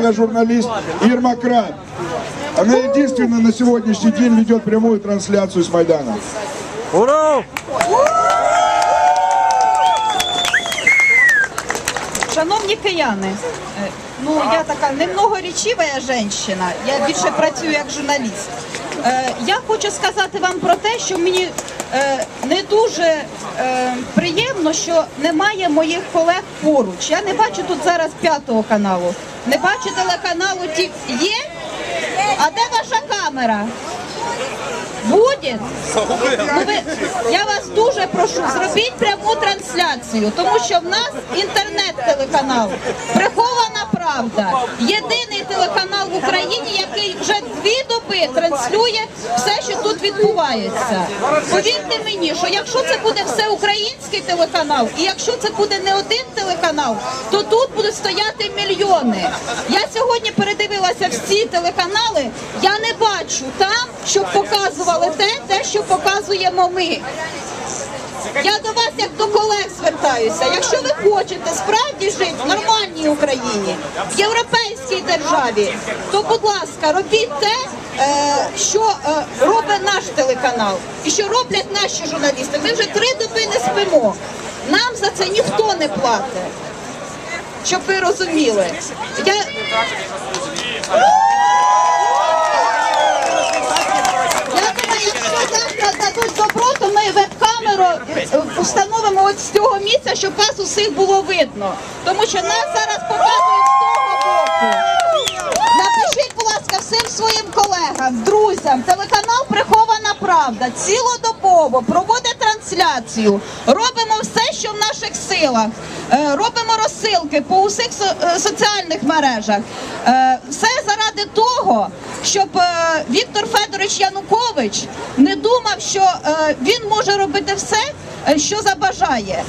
коллега-журналист Ирма Краб. Она единственная на сегодняшний день ведет прямую трансляцию с Майдана. Ура! Шановні кияни, е, ну я така немногорічива жінка, я більше працюю як журналіст. Е, Я хочу сказати вам про те, що мені не дуже е, приємно, що немає моїх колег поруч. Я не бачу тут зараз п'ятого каналу, не бачу телеканалу ті є. А де ваша камера? Буде? Ну, я вас дуже прошу, зробіть пряму трансляцію, тому що в нас інтернет-телеканал, прихована правда. Єдиний телеканал в Україні, який вже дві доби транслює все, що тут відбувається. Повірте мені, що якщо це буде все український телеканал, і якщо це буде не один телеканал, то тут будуть стояти мільйони. Я сьогодні передивилася всі телеканали. Я не бачу там, щоб показували те, те, що показуємо ми. Я до вас як до колег звертаюся. Якщо ви хочете справді жити в нормальній Україні, в європейській державі, то будь ласка, робіть те, е, що е, робить наш телеканал і що роблять наші журналісти. Ми вже три доби не спимо. Нам за це ніхто не платить. Щоб ви розуміли. Я думаю, якщо завтра дадуть добро, то ми веб-камеру е, цього місця, щоб вас усіх було видно. Тому що нас зараз показують з того боку. Напишіть, будь ласка, всім своїм колегам, друзям, телеканал Прихована Правда цілодобово проводить трансляцію. Робимо все, що в наших силах. Е, Робимо розсилки по усіх е, соціальних мережах. Е, Все заради того, щоб Віктор Федорович Янукович не думав, що він може робити все, що забажає.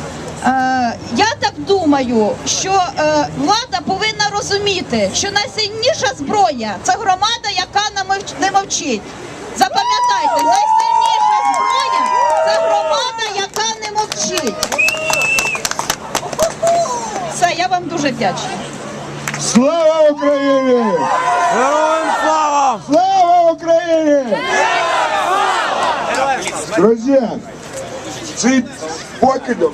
Е, Я так думаю, що е, влада повинна розуміти, що найсильніша зброя це громада, яка не мовч- не мовчить. Запам'ятайте, найсильніша зброя це громада, яка не мовчить. Все, я вам дуже вдячна. Слава Україні! Героям слава! Слава Україні! sim, foi que deu.